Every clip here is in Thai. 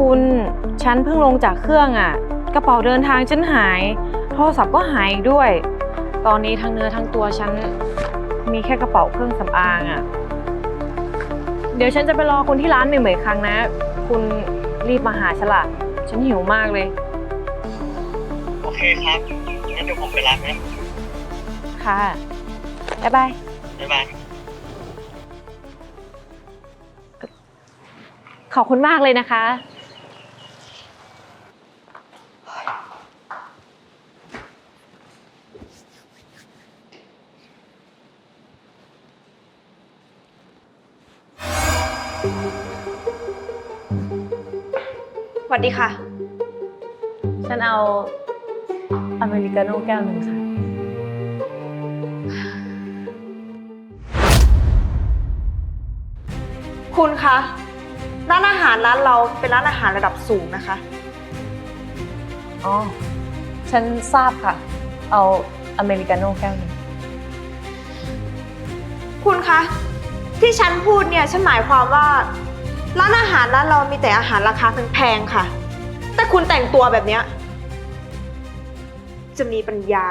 คุณ ฉันเพิ่งลงจากเครื่องอะ่ะ กระเป๋าเดินทางฉันหาย โทรศัพท์ก็หายอีกด้วย ตอนนี้ทั้งเนื้อทั้งตัวฉันมีแค่กระเป๋าเครื่องสำอางอะ่ะ เดี๋ยวฉันจะไปรอคุณที่ร้านเหมยๆครั้งนะ คุณรีบมาหาฉันละฉันหิวมากเลย โอเคครับงั้นเดี๋ยวผมไปรับนะค่ะ บ๊ายบาย บ๊ายบาย ขอบคุณมากเลยนะคะ วัสดีค่ะ ฉันเอาอเมริกาโน่แก้วหนึ่งค่ะ คุณคะ ร้านอาหารร้านเราเป็นร้านอาหารระดับสูงนะคะ อ๋อ ฉันทราบค่ะ เอาอเมริกาโน่แก้วหนึ่ง คุณคะ ที่ฉันพูดเนี่ย ฉันหมายความว่า ร้านอาหารร้านเรามีแต่อาหารราคาแพงๆค่ะ แต่คุณแต่งตัวแบบเนี้ยจะมีปัญญา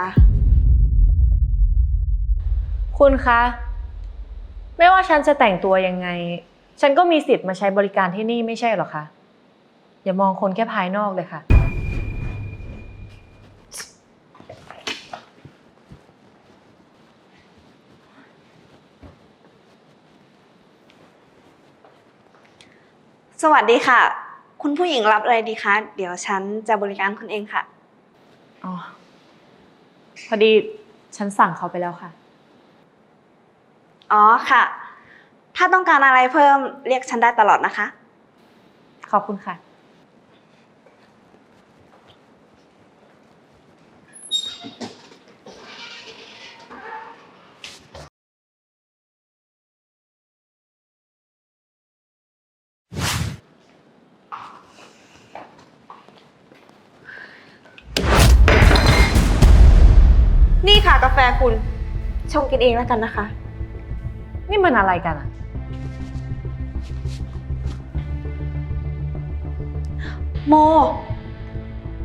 คุณคะ ไม่ว่าฉันจะแต่งตัวยังไง ฉันก็มีสิทธิ์มาใช้บริการที่นี่ไม่ใช่หรอคะ อย่ามองคนแค่ภายนอกเลยค่ะ สวัสดีค่ะ คุณผู้หญิงรับอะไรดีคะ เดี๋ยวฉันจะบริการคุณเองค่ะ อ๋อ พอดีฉันสั่งเขาไปแล้วค่ะ อ๋อค่ะ ถ้าต้องการอะไรเพิ่มเรียกฉันได้ตลอดนะคะ ขอบคุณค่ะ ฟคุณชงกินเองแล้วกันนะคะ นี่มันอะไรกันอะโม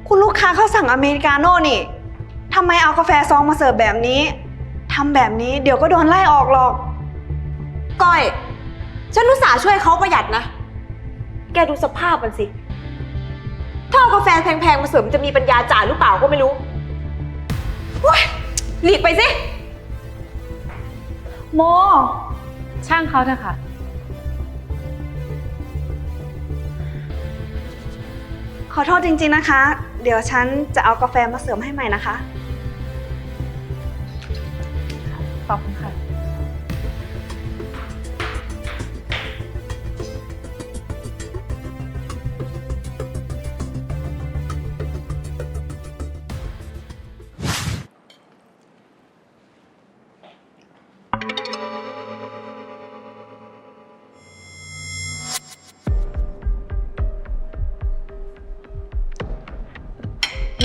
คุณลูกค้าเขาสั่งอเมริกาโน่นี่ทำไมเอากาแฟซองมาเสิร์ฟแบบนี้ทำแบบนี้เดี๋ยวก็โดนไล่ออกหรอก ก้อย ฉันอุตส่าห์ช่วยเขาประหยัดนะ แกดูสภาพมันสิถ้าเอากาแฟแพงๆมาเสริมจะมีปัญญาจ่ายหรือเปล่าก็ไม่รู้เว้ย หลีกไปสิ โม ช่างเขาเถอะค่ะ ขอโทษจริงๆนะคะ เดี๋ยวฉันจะเอากาแฟมาเสริมให้ใหม่นะคะ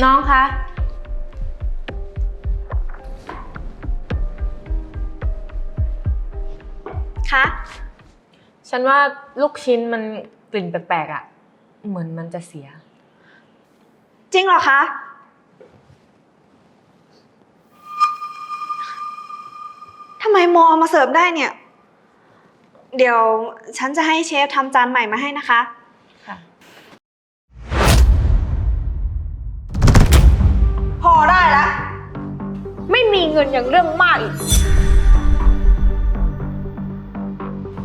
น้องคะ คะฉันว่าลูกชิ้นมันกลิ่นแปลกๆอะเหมือนมันจะเสีย จริงเหรอคะ ทำไมโมเอามาเสิร์ฟได้เนี่ย เดี๋ยวฉันจะให้เชฟทำจานใหม่มาให้นะคะ มีเงินอย่างเรื่องมากอีก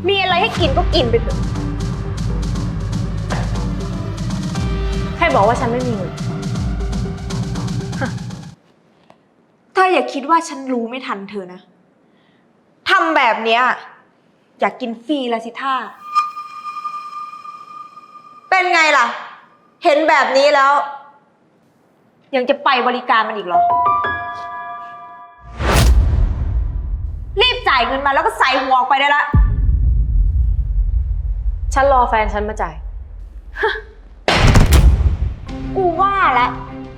มีอะไรให้กินก็กินไปเถอะ ใครบอกว่าฉันไม่มีเงินถ้าอย่าคิดว่าฉันรู้ไม่ทันเธอนะ ทำแบบเนี้ย อยากกินฟรีละสิท่า เป็นไงล่ะ เห็นแบบนี้แล้ว ยังจะไปบริการมันอีกเหรอ จ่ายเงินมาแล้วก็ใส่หัวออกไปได้ละ ฉันรอแฟนฉันมาจ่าย กูว่าแล้ว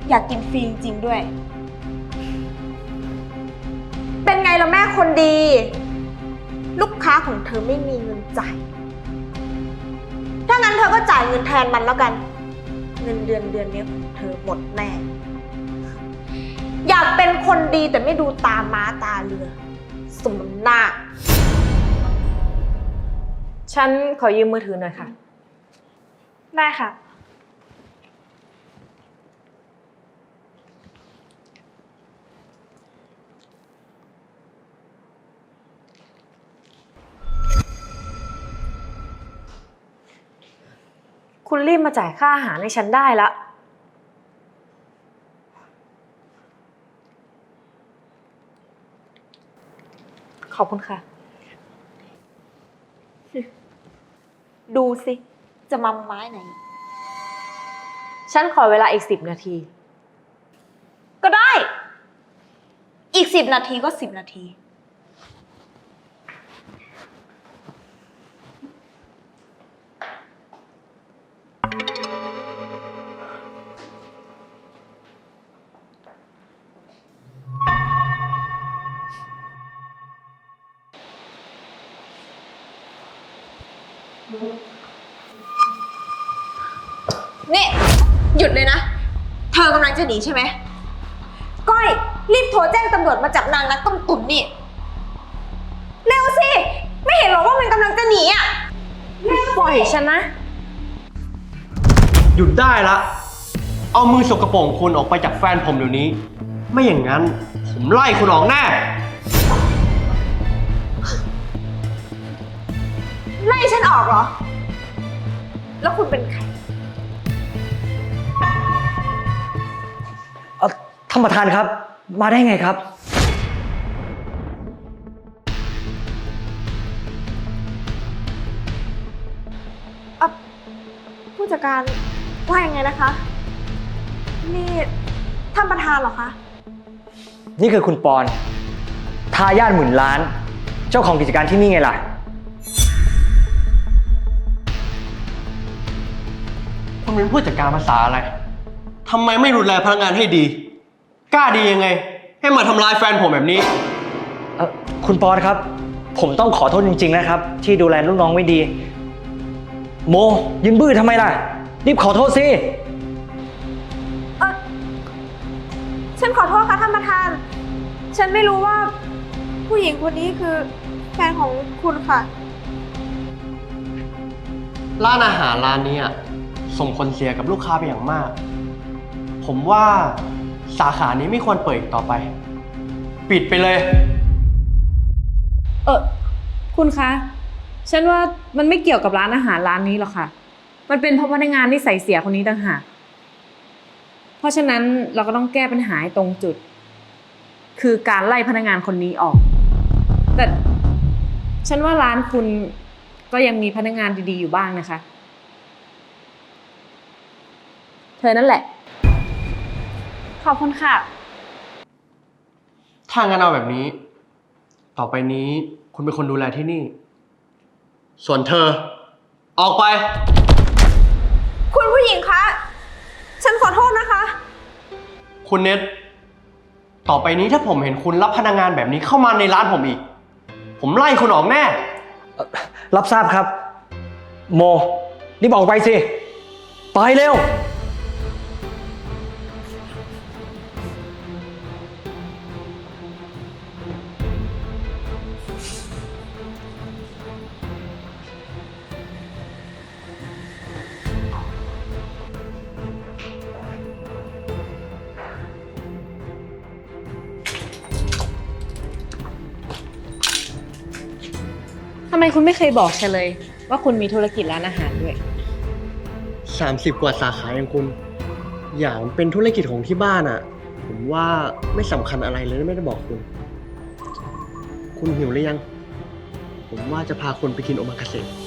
อยากกินฟรีจริงๆด้วย เป็นไงล่ะแม่คนดี ลูกค้าของเธอไม่มีเงินจ่าย ถ้างั้นเธอก็จ่ายเงินแทนมันแล้วกัน เงินเดือนเดือนนี้ของเธอหมดแน่ อยากเป็นคนดีแต่ไม่ดูตาม้าตาเรือส มน้ำหน้า ฉันขอยืมมือถือหน่อยค่ะ ได้ค่ะ คุณรีบมาจ่ายค่าอาหารให้ฉันได้ละ ขอบคุณค่ะ ดูสิ จะมาไม้ไหน ฉันขอเวลาอีกสิบนาที ก็ได้ อีกสิบนาทีก็สิบนาที เธอกำลังจะหนีใช่ไหม ก้อย รีบโทรแจ้งตำรวจมาจับนางนักต้มตุ๋นนี่ เร็วสิ ไม่เห็นหรอว่ามันกำลังจะหนีอะปล่อยฉันนะ หยุดได้ละ เอามือสกปรกของคุณออกไปจากแฟนผมเดี๋ยวนี้ ไม่อย่างนั้น ผมไล่คุณออกแน่ ไล่ฉันออกเหรอ แล้วคุณเป็นใคร ท่านประธานครับ มาได้ไงครับผู้จัดการว่ายังไงนะคะ นี่ท่านประธานเหรอคะ นี่คือคุณปอน ทายาทหมื่นล้าน เจ้าของกิจการที่นี่ไงล่ะ คุณเป็นผู้จัดการภาษาอะไร ทำไมไม่ดูแลพนักงานให้ดี กล้าดียังไง ให้มาทำร้ายแฟนผมแบบนี้ เอ่อคุณปอนครับ ผมต้องขอโทษจริง ๆ นะครับ ที่ดูแลลูกน้องไม่ดี โมยืนบื้อทำไมล่ะ รีบขอโทษสิ เออฉันขอโทษค่ะท่านประธาน ฉันไม่รู้ว่า ผู้หญิงคนนี้คือแฟนของคุณค่ะ ร้านอาหารร้านนี้อะส่งผลเสียกับลูกค้าไปอย่างมาก ผมว่า สาขานี้ไม่ควรเปิดอีกต่อไป ปิดไปเลย เออคุณคะ ฉันว่ามันไม่เกี่ยวกับร้านอาหารร้านนี้หรอกค่ะ มันเป็นเพราะพนักงานที่ใส่เสียคนนี้ต่างหาก เพราะฉะนั้นเราก็ต้องแก้ปัญหาให้ตรงจุด คือการไล่พนักงานคนนี้ออก แต่ฉันว่าร้านคุณก็ยังมีพนักงานดีๆอยู่บ้างนะคะ เธอนั่นแหละ ขอบคุณค่ะ ถ้างั้นเอาแบบนี้ ต่อไปนี้คุณเป็นคนดูแลที่นี่ ส่วนเธอ ออกไป คุณผู้หญิงคะ ฉันขอโทษนะคะ คุณเน็ต ต่อไปนี้ถ้าผมเห็นคุณรับพนักงานแบบนี้เข้ามาในร้านผมอีก ผมไล่คุณออกแน่รับทราบครับ โมรีบออกไปสิ ไปเร็วำไมคุณไม่เคยบอกฉันเลย ว่าคุณมีธุรกิจร้านอาหารด้วย 30 กว่าสาขาอย่างคุณ อย่างเป็นธุรกิจของที่บ้านอะผมว่าไม่สำคัญอะไรเลยไม่ได้บอกคุณ คุณหิวหรือยัง ผมว่าจะพาคุณไปกินโอมากาเสะ